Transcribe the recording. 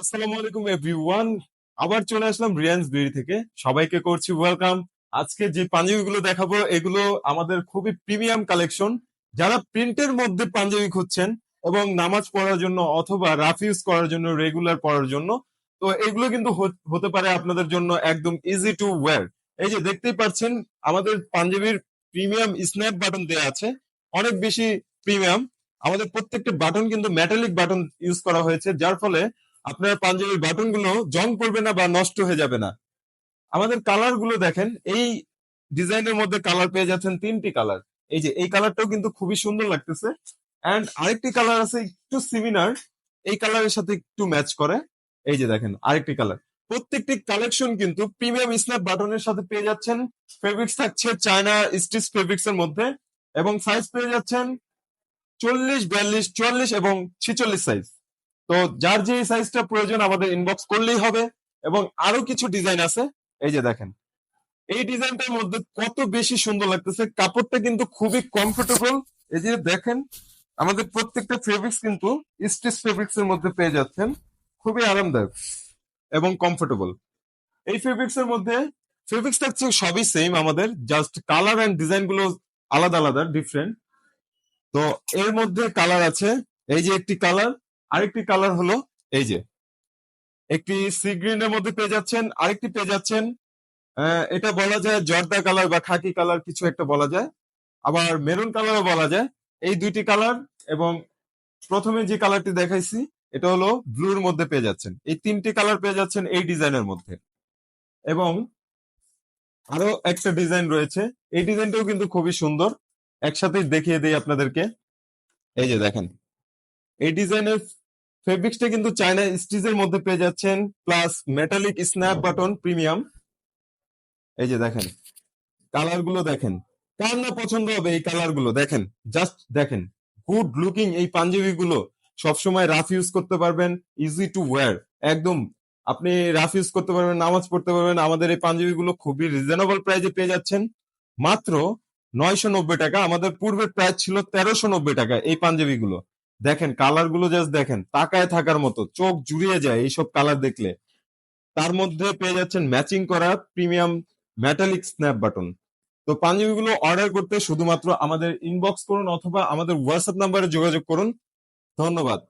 আসসালামু আলাইকুম এভরিওয়ান আবার চলে আসলাম রিয়ান্স বিড়ি থেকে। সবাইকে করছি ওয়েলকাম আজকে যে পাঞ্জাবিগুলো দেখাবো, এগুলো আমাদের খুবই প্রিমিয়াম কালেকশন যারা প্রিন্টের মধ্যে পাঞ্জাবি খুঁজছেন এবং নামাজ পড়ার জন্য অথবা রাফ ইউজ করার জন্য রেগুলার পড়ার জন্য, তো এগুলো কিন্তু হতে পারে আপনাদের জন্য একদম ইজি টু ওয়্যার এই যে দেখতেই পাচ্ছেন, আমাদের পাঞ্জাবির প্রিমিয়াম স্ন্যাপ বাটন দেওয়া আছে। অনেক বেশি প্রিমিয়াম আমাদের প্রত্যেকটা বাটন কিন্তু মেটালিক বাটন ইউজ করা হয়েছে, যার ফলে আপনার পাঞ্জাবির বাটনগুলো জং পড়বে না বা নষ্ট হয়ে যাবে না। আমাদের কালারগুলো দেখেন, এই ডিজাইনের মধ্যে কালার পেয়ে যাচ্ছেন তিনটি কালার এই যে, এই কালারটাও কিন্তু খুবই সুন্দর লাগতেছে। এন্ড আরেকটি কালার আছে একটু সিমিলার এই কালারের সাথে একটু ম্যাচ করে। এই যে দেখেন, আরেকটি কালার প্রত্যেকটি কালেকশন কিন্তু প্রিমিয়াম স্ন্যাপ বাটনের সাথে পেয়ে যাচ্ছেন। ফেব্রিক্স থাকছে চায়না স্টিচ ফেব্রিক্স এর মধ্যে এবং সাইজ পেয়ে যাচ্ছেন চল্লিশ, বিয়াল্লিশ, চুয়াল্লিশ এবং ছিচল্লিশ সাইজ তো যার যে সাইজটা প্রয়োজন আমাদের ইনবক্স করলেই হবে এবং আরও কিছু ডিজাইন আছে। এই যে দেখেন, এই ডিজাইনটার মধ্যে কত বেশি সুন্দর লাগতেছে। কাপড়টা কিন্তু খুবই কমফোর্টেবল এই যে দেখেন, আমাদের প্রত্যেকটা ফেব্রিক্স কিন্তু স্টিচ ফেব্রিক্স এর মধ্যে পেয়ে যাচ্ছেন। খুবই আরামদায়ক এবং কমফোর্টেবল এই ফেব্রিক্স এর মধ্যে ফেব্রিক্স থাকছে সবই সেম আমাদের জাস্ট কালার এন্ড ডিজাইনগুলো আলাদা আলাদা ডিফারেন্ট তো এর মধ্যে কালার আছে, এই যে একটি কালার আরেকটি কালার হলো এই যে। একটি সি গ্রিন এর মধ্যে পেয়ে যাচ্ছেন, আরেকটি পেয়ে যাচ্ছেন এটা বলা যায় জর্দা কালার বা খাকি কালার কিছু একটা বলা যায়। আবার মেরুন কালারও বলা যায়। এই দুইটি কালার এবং প্রথমে যে কালারটি দেখাইছি, এটা হলো ব্লুর মধ্যে পেয়ে যাচ্ছেন। এই তিনটি কালার পেয়ে যাচ্ছেন এই ডিজাইনের মধ্যে। এবং আরও একটা ডিজাইন রয়েছে। এই ডিজাইনটাও কিন্তু খুবই সুন্দর। একসাথেই দেখিয়ে দেই আপনাদেরকে। এই যে দেখেন। এই ডিজাইনের ফেব্রিক্সটা কিন্তু চায়না স্টিচের মধ্যে পেয়ে যাচ্ছেন plus metallic snap button premium এই যে দেখেন কালারগুলো দেখেন। কার না পছন্দ হবে এই কালারগুলো দেখেন জাস্ট দেখেন গুড লুকিং এই পাঞ্জাবি গুলো সবসময় রাফ ইউজ করতে পারবেন ইজি টু ওয়্যার একদম, আপনি রাফ ইউজ করতে পারবেন, নামাজ পড়তে পারবেন, আমাদের এই পাঞ্জাবি গুলো খুবই রিজনেবল প্রাইজে পেয়ে যাচ্ছেন। মাত্র নয়শো নব্বই টাকা, আমাদের পূর্বের প্রাইস ছিল তেরোশো নব্বই টাকা এই পাঞ্জাবি গুলো দেখেন কালারগুলো জাস্ট দেখেন, তাকায় থাকার মতো, চোখ জুড়িয়ে যায় এইসব কালার দেখলে। তার মধ্যে পেয়ে যাচ্ছেন ম্যাচিং করা প্রিমিয়াম মেটালিক স্ন্যাপ বাটন তো পাঞ্জাবি গুলো অর্ডার করতে শুধুমাত্র আমাদের ইনবক্স করুন অথবা আমাদের হোয়াটসঅ্যাপ নাম্বারে যোগাযোগ করুন। ধন্যবাদ।